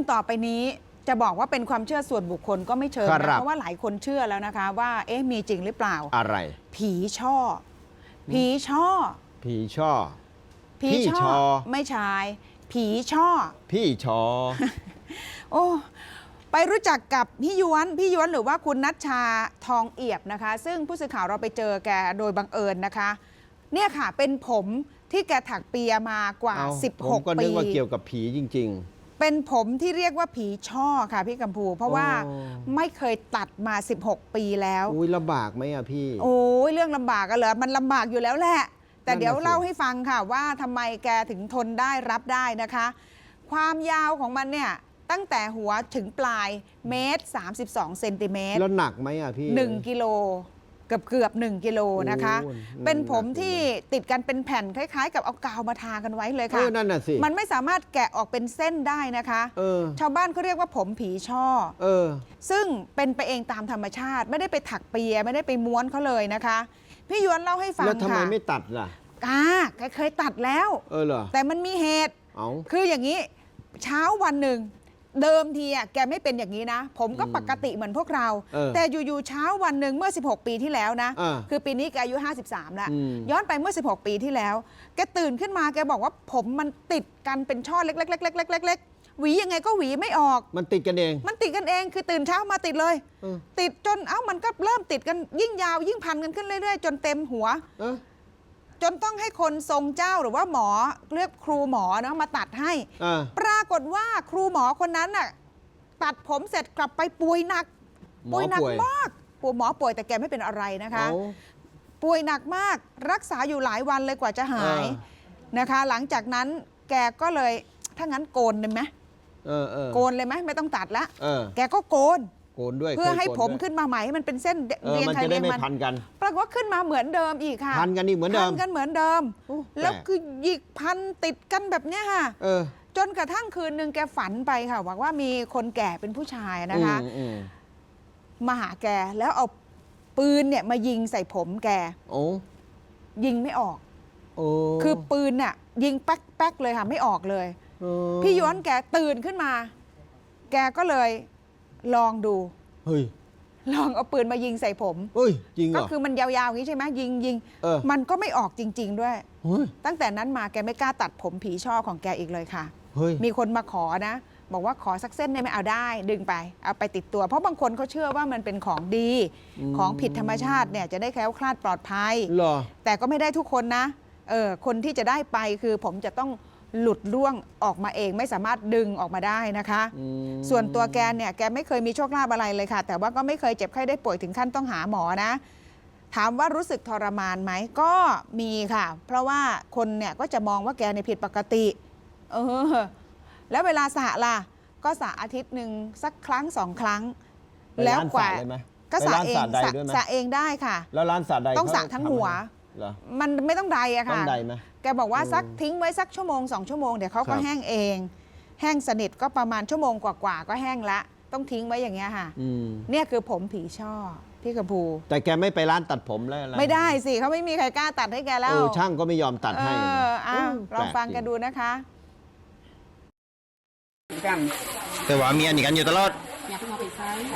รื่องต่อไปนี้จะบอกว่าเป็นความเชื่อส่วนบุคคลก็ไม่เชิงครันะบ เพราะว่าหลายคนเชื่อแล้วนะคะ ว่าเอ๊ะมีจริงหรือเปล่า อะไร ผีช่อ ผีช่อผีช่อ ผีพี่ช่ชออไม่ใช่ผีช่อ พี่ชอ โอ้ไปรู้จักกับพี่ย้วนพี่ย้วนหรือว่าคุณนัชชาทองเอียบนะคะ ซึ่งผู้สื่อข่าวเราไปเจอแกโดยบังเอิญนะคะ เนี่ยค่ะเป็นผมที่แกถักเปียมากว่า เอาผมก็16นึปีกว่าเกี่ยวกับผีจริง เป็นผมที่เรียกว่าผีช่อค่ะพี่กัมพู เพราะว่าโอ้ไม่เคยตัดมา 16 ปีแล้วๆอุ้ยลำบากไหมอะพี่ โอ้ยเรื่องลำบากกันเหรอ มันลำบากอยู่แล้วแหละ แต่นั่นน่ะเดี๋ยวสิเล่าให้ฟังค่ะว่าทำไมแกถึงทนได้รับได้นะคะ ความยาวของมันเนี่ย ตั้งแต่หัวถึงปลายเมตร 32 เซนติเมตรแล้วหนักไหมอะพี่1กิโล เกือบเกือบๆ1กิโลนะคะ โอ้ยเป็นผมหนักอยู่ที่ติดกันเป็นแผ่นคล้าย ๆ กับเอากาวมาทากันไว้เลยเอค่ะอนั่นน่ะสิ มันไม่สามารถแกะออกเป็นเส้นได้นะคะ เออ ชาวบ้านเขาเรียกว่าผมผีช่อ เออ ซึ่งเป็นไปเองตามธรรมชาติ ไม่ได้ไปถักเปียไม่ได้ไปม้วนเขาเลยนะคะ พี่ยวนเล่าให้ฟังแล้วทำไมค่ะไม่ตัดล่ะ อ่าแกเคยตัดแล้ว เออเหรอ แต่มันมีเหตุ เอา คืออย่างนี้เช้าวันหนึ่ง เดิมทีอะแกไม่เป็นอย่างนี้นะ ผมก็อืมปกติเหมือนพวกเรา เออแต่อยู่ ๆ เช้าวันหนึ่งเมื่อ 16 ปีที่แล้วนะ อ่าคือปีนี้แกอายุ 53 แล้ว อืม ย้อนไปเมื่อ 16 ปีที่แล้ว แกตื่นขึ้นมาแกบอกว่าผมมันติดกันเป็นช่อเล็กๆๆๆๆๆหวียังไงก็หวีไม่ออก มันติดกันเอง มันติดกันเองคือตื่นเช้ามาติดเลย เออ ติดจนเอ้ามันก็เริ่มติดกันยิ่งยาวยิ่งพันกันขึ้นเรื่อย ๆ จนเต็มหัว เออ จนต้องให้คนทรงเจ้าหรือว่าหมอเรียกครูหมอเนาะมาตัดให้ อ่าปรากฏว่าครูหมอคนนั้นน่ะตัดผมเสร็จกลับไปป่วยหนัก หมอป่วยหนัป่วยมากป่วยหมอป่วยแต่แกไม่เป็นอะไรนะคะเอาป่วยหนักมากรักษาอยู่หลายวันเลยกว่าจะหายเออนะคะ หลังจากนั้นแกก็เลยถ้างั้นโกนเลยไหมเออเออโกนเลยไหมไม่ต้องตัดละ เออ แกก็โกน โกนด้วยเพื่อให้คยโกนผมด้วยขึ้นมาใหม่ให้มันเป็นเส้นเออเรียงมันใครจะเรีได้ยงไม่มันพันกันปรากฏว่าขึ้นมาเหมือนเดิมอีกค่ะพันกันอีกเหมือนเดิมพันกันเหมือนเดิมโอ้แล้วปกคือหยิกพันติดกันแบบเนี้ยค่ะเออจนกระทั่งคืนหนึ่งแกฝันไปค่ะบอกว่ามีคนแก่เป็นผู้ชายนะคะอืมอืมมาหาแกแล้วเอาปืนเนี่ยมายิงใส่ผมแกโอ้ยิงไม่ออกโอ้คือปืนน่ะ ยิงแป๊กแป๊กเลยค่ะ ไม่ออกเลยเออพี่ย้อนแกตื่นขึ้นมา แกก็เลย ลองดู เฮ้ย ลองเอาปืนมายิงใส่ผม เฮ้ย จริงเหรก็อ คือมันยาวๆอย่างนี้ใช่ไหมยิงยิงเออ มันก็ไม่ออกจริง ๆ ด้วย เฮ้ย ตั้งแต่นั้นมาแกไม่กล้าตัดผมผีช่อของแกอีกเลยค่ะ เฮ้ย มีคนมาขอนะ บอกว่าขอสักเส้นได้ไหมเอาได้ ดึงไป เอาไปติดตัว เพราะบางคนเขาเชื่อว่ามันเป็นของดี อืม ของผิดธรรมชาติเนี่ยจะได้แคล้วคลาดปลอดภัย เหรอ แต่ก็ไม่ได้ทุกคนนะ เออคนที่จะได้ไปคือผมจะต้อง หลุดร่วงออกมาเองไม่สามารถดึงออกมาได้นะคะอืมส่วนตัวแกเนี่ยแกไม่เคยมีโชคลาภอะไรเลยค่ะ แต่ว่าก็ไม่เคยเจ็บไข้ได้ป่วยถึงขั้นต้องหาหมอนะ ถามว่ารู้สึกทรมานไหมก็มีค่ะ เพราะว่าคนเนี่ยก็จะมองว่าแกในยผิดปกติเออแล้วเวลาสระล่ะ ก็สระอาทิตย์หนึ่งสักครั้งสองครั้งไปแล้วร้านกว่าสระเลยไหมก็ไปสระร้านเองสระใดสระด้วยไหมสระเองได้ค่ะ แล้วร้านสระใดต้องเขาสระทั้งหัวทำให้เหรอมันไม่ต้องใดอะต้อค่ะงใดไหม แกบอกว่าอืมสักทิ้งไว้สักชั่วโมงสองชั่วโมงเดี๋ยวเขาครัก็บแห้งเอง แห้งสนิทก็ประมาณชั่วโมงกว่าๆก็แห้งละ ต้องทิ้งไว้อย่างเงี้ยค่ะอืมเนี่ยคือผมผีช่อพี่กระพูแต่แกไม่ไปร้านตัดผมแล้วอะรไม่ได้สิเขาไม่มีใครกล้าตัดให้แกแล้วเออช่างก็ไม่ยอมตัดให้เอนะออ้าวเลองฟังแปกันจริดูนะคะกันแต่ว่ามีอันนี้กันอยู่ตลอด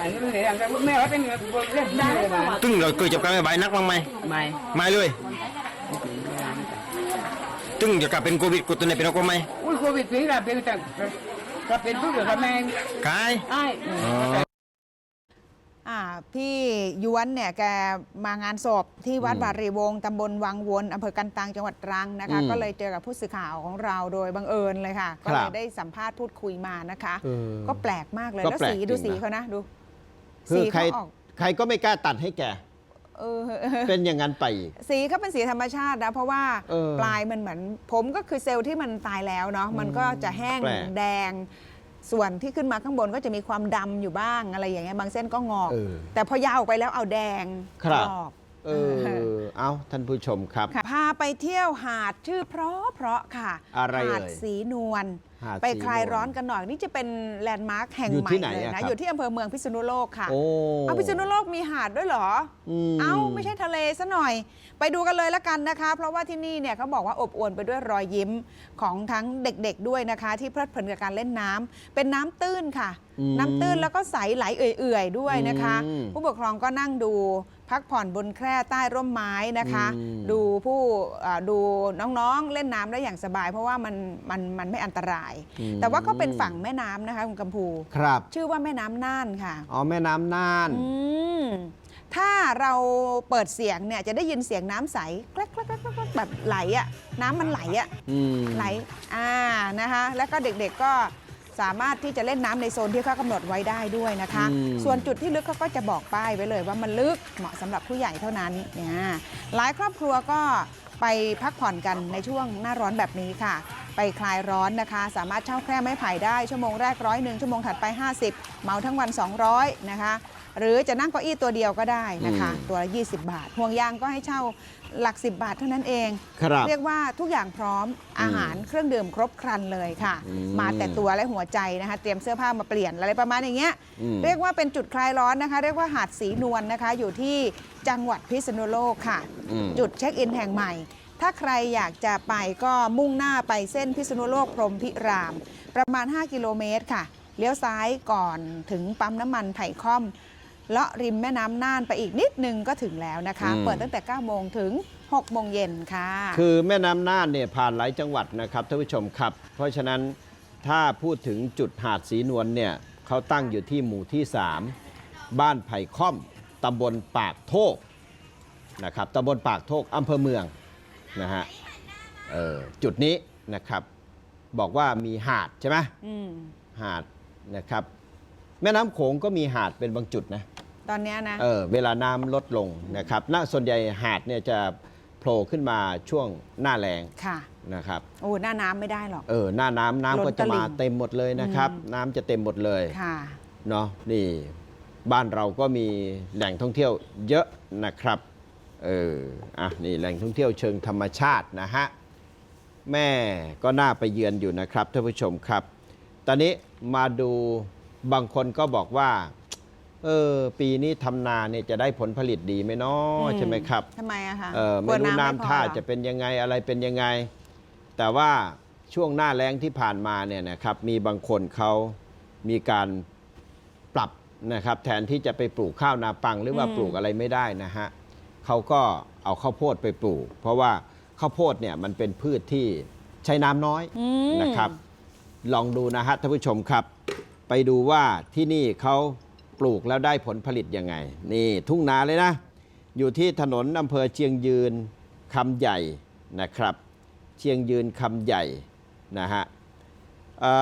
อันนี้เนี่ยแต่แม่ว่าเป็นเล่นได้เลยนะตึงเราเคยจับกันใบนักบ้างไหมไม่ไม่เลย ตึงจะกลับเป็นโควิดกูตัวไหนเป็นอะไรไหมอุ้ยโควิดปีละเป็นแต่ก็เป็นทุกอย่างแม่งกายไอ้อ่าพี่ย้วนเนี่ยแกมางานศพที่วัดอืมบารีวงศ์ตำบลวังวนอำเภอกันตังจังหวัดตรังนะคะ อืมก็เลยเจอกับผู้สื่อข่าวของเราโดยบังเอิญเลยค่ะครัก็บเลยได้สัมภาษณ์พูดคุยมานะคะ เออ ก็แปลกมากเลย ก็แล้วแปลกสีดูจริสีงนะเขานะ ดูคือสีใครเขาออก ใครก็ไม่กล้าตัดให้แก เออเป็นอย่างนั้นไปอีก สีเขาเป็นสีธรรมชาตินะ เพราะว่าเออปลายมันเหมือน ผมก็คือเซลล์ที่มันตายแล้วเนาะมันก็จะแห้งแปลก แดง ส่วนที่ขึ้นมาข้างบนก็จะมีความดำอยู่บ้างอะไรอย่างเงี้ยบางเส้นก็งอก เออ แต่พอยาวออกไปแล้วเอาแดงครับกรอบ เออ เอาท่านผู้ชมครับค่ะพาไปเที่ยวหาดชื่อเพราะเพราะค่ะ อะไรหาดเอ่ยสีนวลหาดไปสีคลายนวลร้อนกันหน่อย นี่จะเป็นแลนด์มาร์คแห่งอยู่ใหม่ที่ไหนเลยอะนะครับอยู่ที่อำเภอเมืองพิษณุโลกค่ะโอ้เอาพิษณุโลกมีหาดด้วยเหรอมเอ้าไม่ใช่ทะเลซะหน่อย ไปดูกันเลยละกันนะคะ เพราะว่าที่นี่เนี่ยเขาบอกว่าอบอวลไปด้วยรอยยิ้มของทั้งเด็กๆด้วยนะคะ ที่เพลิดเพลินกับการเล่นน้ำเป็นน้ำตื้นค่ะอืมน้ำตื้นแล้วก็ใสไหลเอื่อยๆด้วยนะคะอืมผู้ปกครองก็นั่งดู พักผ่อนบนแคร่ใต้ร่มไม้นะคะ อืม ดูผู้อ่าดูน้องๆเล่นน้ำได้อย่างสบาย เพราะว่ามันมันมันไม่อันตราย อืมแต่ว่าก็เป็นฝั่งแม่น้ำนะคะคุณกัมพู ครับ ชื่อว่าแม่น้ำน่านค่ะ อ๋อแม่น้ำน่าน อืมถ้าเราเปิดเสียงเนี่ยจะได้ยินเสียงน้ำใสแกลกแกลกแกลกแกลกแบบไหลอะน้ำมันไหลอะอืม ไหลอ่านะคะ แล้วก็เด็กๆก็ สามารถที่จะเล่นน้ำในโซนที่เขากำหนดไว้ได้ด้วยนะคะอืมส่วนจุดที่ลึกเขาก็จะบอกป้ายไว้เลย ว่ามันลึกเหมาะสำหรับผู้ใหญ่เท่านั้นเนี่ยหลายครอบครัวก็ไปพักผ่อนกันในช่วงหน้าร้อนแบบนี้ค่ะ ไปคลายร้อนนะคะ สามารถเช่าแคร่ไม้ไผ่ได้ชั่วโมงแรกร้อยหนึ่งชั่วโมงถัดไป 50เหมาทั้งวัน 200 นะคะ หรือจะนั่งเก้าอี้ตัวเดียวก็ได้นะคะอืมตัวละ20 บาท ห่วงยางก็ให้เช่าหลัก 10 บาทเท่านั้นเอง ครับ เรียกว่าทุกอย่างพร้อมอาหารเครื่องดื่มครบครันเลยค่ะ อืมมาแต่ตัวและหัวใจนะคะ เตรียมเสื้อผ้ามาเปลี่ยนอะไรประมาณอย่างเงี้ยอืม เรียกว่าเป็นจุดคลายร้อนนะคะ เรียกว่าหาดสีนวลนะคะ อยู่ที่จังหวัดพิษณุโลกค่ะ อืม จุดเช็คอินแห่งใหม่ ถ้าใครอยากจะไปก็มุ่งหน้าไปเส้นพิษณุโลกพรหมพิราม ประมาณ 5 กิโลเมตรค่ะ เลี้ยวซ้ายก่อนถึงปั๊มน้ำมันไผ่ค่อม เลาะริมแม่น้ำน่านไปอีกนิดนึงก็ถึงแล้วนะคะ อืม เปิดตั้งแต่ 9 โมงถึง 6 โมงเย็นค่ะ คือแม่น้ำน่านเนี่ยผ่านหลายจังหวัดนะครับท่านผู้ชมครับ เพราะฉะนั้นถ้าพูดถึงจุดหาดสีนวลเนี่ยเขาตั้งอยู่ที่หมู่ที่ 3 บ้านไผ่ค่อมตำบลปากโทกนะครับตำบลปากโทกอำเภอเมืองนะฮะเออจุดนี้นะครับบอกว่ามีหาดใช่ไหมอืม หาดนะครับ แม่น้ำโขงก็มีหาดเป็นบางจุดนะ ตอนเนี้ยนะเออเวลาน้ำลดลงนะครับณส่วนใหญ่หาดเนี่ยจะโผล่ขึ้นมาช่วงหน้าแรงค่ะ นะครับ โอ้หน้าน้ำไม่ได้หรอก เออหน้าน้ำน้ำล้นก็จะมาตลิ่งเต็มหมดเลยนะครับ อืม น้ำจะเต็มหมดเลยค่ะ เนาะนี่บ้านเราก็มีแหล่งท่องเที่ยวเยอะนะครับเอออะนี่แหล่งท่องเที่ยวเชิงธรรมชาตินะฮะแม่ก็น่าไปเยือนอยู่นะครับท่านผู้ชมครับ ตอนนี้มาดูบางคนก็บอกว่า เออปีนี้ทำนาเนี่ยจะได้ผลผลิตดีไหมเนาะอืมใช่ไหมครับทำไมอะคะเออกลัไม่วรู้พอน้ำท่าเหรอ จะเป็นยังไงอะไรเป็นยังไง แต่ว่าช่วงหน้าแล้งที่ผ่านมาเนี่ยนะครับมีบางคนเขามีการปรับนะครับ แทนที่จะไปปลูกข้าวนาปังหรือว่าปลูกอะไรไม่ได้นะฮะเขาก็เอาข้าวโพดไปปลูก เพราะว่าข้าวโพดเนี่ยมันเป็นพืชที่ใช้น้ำน้อย อืม นะครับ ลองดูนะฮะท่านผู้ชมครับ ไปดูว่าที่นี่เขา ปลูกแล้วได้ผลผลิตยังไง นี่ทุ่งนาเลยนะ อยู่ที่ถนนอำเภอเชียงยืนคำใหญ่นะครับ เชียงยืนคำใหญ่นะฮะเอ่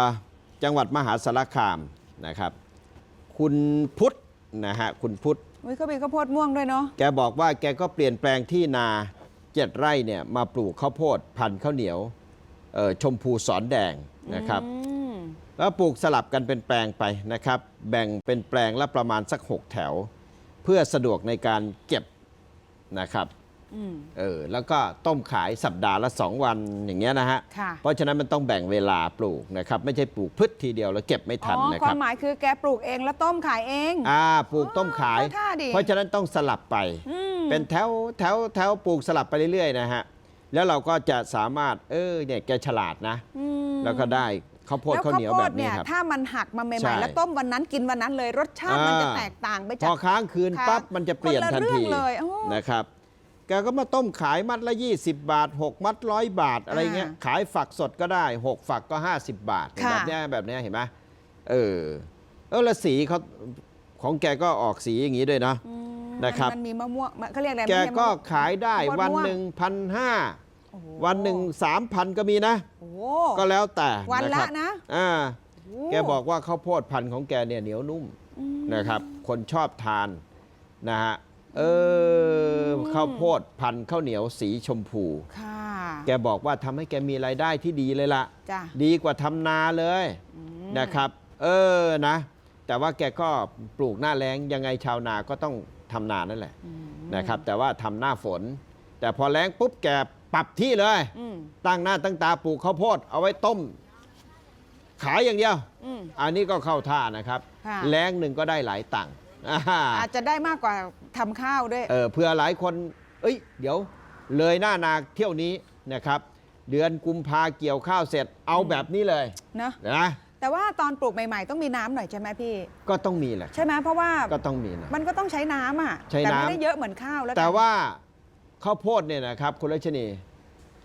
อจังหวัดมหาสารคามนะครับ คุณพุทธนะฮะคุณพุทธอุ้ยเขามีข้าวโพดม่วงด้วยเนาะแกบอกว่าแกก็เปลี่ยนแปลงที่นาเจ็ดไร่เนี่ยมาปลูกข้าวโพดพันธุ์ข้าวเหนียวเอ่อชมพูสอนแดงนะครับอืม แล้วปลูกสลับกันเป็นแปลงไปนะครับ แบ่งเป็นแปลงละประมาณสัก 6 แถว เพื่อสะดวกในการเก็บนะครับอืมเออแล้วก็ต้มขายสัปดาห์ละ 2 วันอย่างเงี้ยนะฮะค่ะเพราะฉะนั้นมันต้องแบ่งเวลาปลูกนะครับ ไม่ใช่ปลูกพืชทีเดียวแล้วเก็บไม่อ๋ทันอนะคควารับมหมายคือแกปลูกเองแล้วต้มขายเองอ่าปลูกต้มขายเข้าท่าดีเพราะฉะนั้นต้องสลับไปอืมเป็นแถวแถวแถวปลูกสลับไปเรื่อยๆนะฮะแล้วเราก็จะสามารถเออเนี่ยแกฉลาดนะอืมแล้วก็ได้ ข้าวโพดแล้วข้าวข้าวเหนียวโพแบดบนี้เนี่ยครับถ้ามันหักมาใหใช่ม่ๆแล้วต้มวันนั้นกินวันนั้นเลยรสชาติมันจะอ่าแตกต่างไปพจากอค้างคืนครับปั๊บมันจะเปลี่ยนคนละทันเรื่ทีองเลยโอ้นะครับแกก็มาต้มขายมัดละ 20 บาท 6 มัดร้อยบาทอะไรเงี้ยอ่าขายฝักสดก็ได้ 6 ฝักก็ 50 บาทค่ะแบบเนี้ยแบบเนี้ยเห็นไหมเออเออแล้วสีเขาของแกก็ออกสีอย่างนี้ด้วยนะอืมนะครับมันมีมะม่วงเขาเรียกอะไรแกไม่ใช่มะก็ม่วงขายได้ข้าวโพดวันม่วงหนึ่งพันห้าโอ้โห วันหนึ่งสามพันก็มีนะโอ้โหก็แล้วแต่วันละครับนะอ่าโอ้แกบอกว่าข้าวโพดพันธุ์ของแกเนี่ยเหนียวนุ่มอืมนะครับ คนชอบทานนะฮะเออข้าวโพดพันธุ์ข้าวเหนียวสีชมพูค่ะแกบอกว่าทำให้แกมีรายได้ที่ดีเลยละจ้ะดีกว่าทำนาเลยอืมนะครับ เออนะ แต่ว่าแกก็ปลูกหน้าแล้งยังไงชาวนาก็ต้องทำนานั่นแหละอืมนะครับ แต่ว่าทำหน้าฝน แต่พอแล้งปุ๊บแก ปรับที่เลย อืมตั้งหน้าตั้งตาปลูกข้าวโพดเอาไว้ต้ม ขายอย่างเดียว อืม อันนี้ก็เข้าท่านะครับ ค่ะ แรงหนึ่งก็ได้หลายตังค์อ่าอาจจะได้มากกว่าทำข้าวด้วย เออเพื่อหลายคน เอ้ย เดี๋ยว เลยหน้านาเที่ยวนี้นะครับ เดือนกุมภาเกี่ยวข้าวเสร็จเอาแบบนี้เลยเนอะนะแต่ว่าตอนปลูกใหม่ ๆ ต้องมีน้ำหน่อยใช่ไหมพี่ ก็ต้องมีแหละ ใช่ไหมเพราะว่าก็ต้องมีนะ มันก็ต้องใช้น้ำอะ ใช้แต่น้ำ ไม่ได้เยอะเหมือนข้าวแล้วกันแต่ว่า ข้าวโพดเนี่ยนะครับคุณรัชนี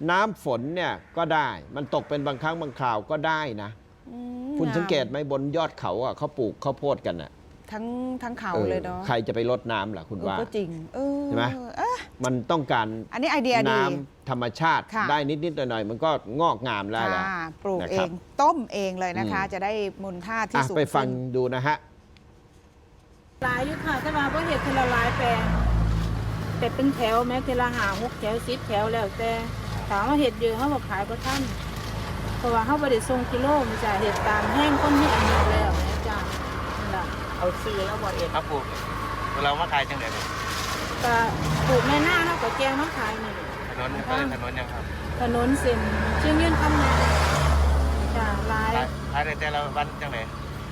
น้ำฝนเนี่ยก็ได้มันตกเป็นบางครั้งบางคราวก็ได้นะ อืมคุณสังเกตไหมบนยอดเขาอะเขาปลูกข้าวโพดกันอะทั้งทั้งเขาออเลยเนาะใครจะไปรดน้ำล่ะคุณเออว่า ก็จริง เออใช่ไหม เอ๊ะมันต้องการอันนี้ไอเดียดี น้ำธรรมชาติค่ะ ได้นิดๆหน่อยๆมันก็งอกงามแล้วล่ะ ค่ะปลูกนะเอครับงต้มเองเลยนะคะ อืม จะได้มูลค่าที่อะสูงไปฟังขึ้นดูนะฮะ หลายอยู่ค่ะแต่ว่าบ่เฮ็ดทีละหลายแปลง แต่เป็นแถวแม้ทีละหาหกแถวสิบแถวแล้วแต่ถามว่าเฮ็ดเยอะเฮาบ่ขายบ่ทันเพราะว่าเฮาบ่ได้ส่งกิโลมันจะเฮ็ดตามแห้งคนมีอันนี้แล้วแม่จ้านั่นล่ะเอาซื้อแล้วบ่เอ็ดครับปลูกเรามาขายจังได๋เนี่ยก็ปลูกในหน้าเฮาก็แกงมาขายนี่ถนนเป็นถนนยังครับถนนเส้นเชียงยืนคำนาจ้าหลายขายขายได้แต่ละวันจังได๋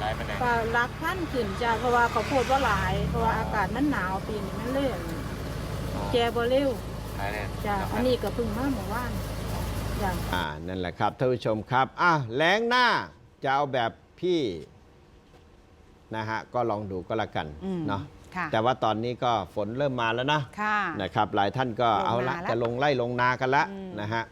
ขายปานใดก็รักพันขึ้นจ้าเพราะว่าเขาวโพดบ่หลาย เพราะว่าอากาศมันหนาวปีนี้มันเลื่อน แกบ่เร็วขายได้จ้าอันนี้ก็เพิ่งมาเมื่อวานจ้าอ่านั่นแหละครับท่านผู้ชมครับอะแรงหน้าจะเอาแบบพี่นะฮะก็ลองดูก็แล้วกันอืมเนาะค่ะแต่ว่าตอนนี้ก็ฝนเริ่มมาแล้วนะค่ะ นะครับหลายท่านก็ลงเอาละนาแล้วจะลงไล่ลงนากันละอืม นะฮะ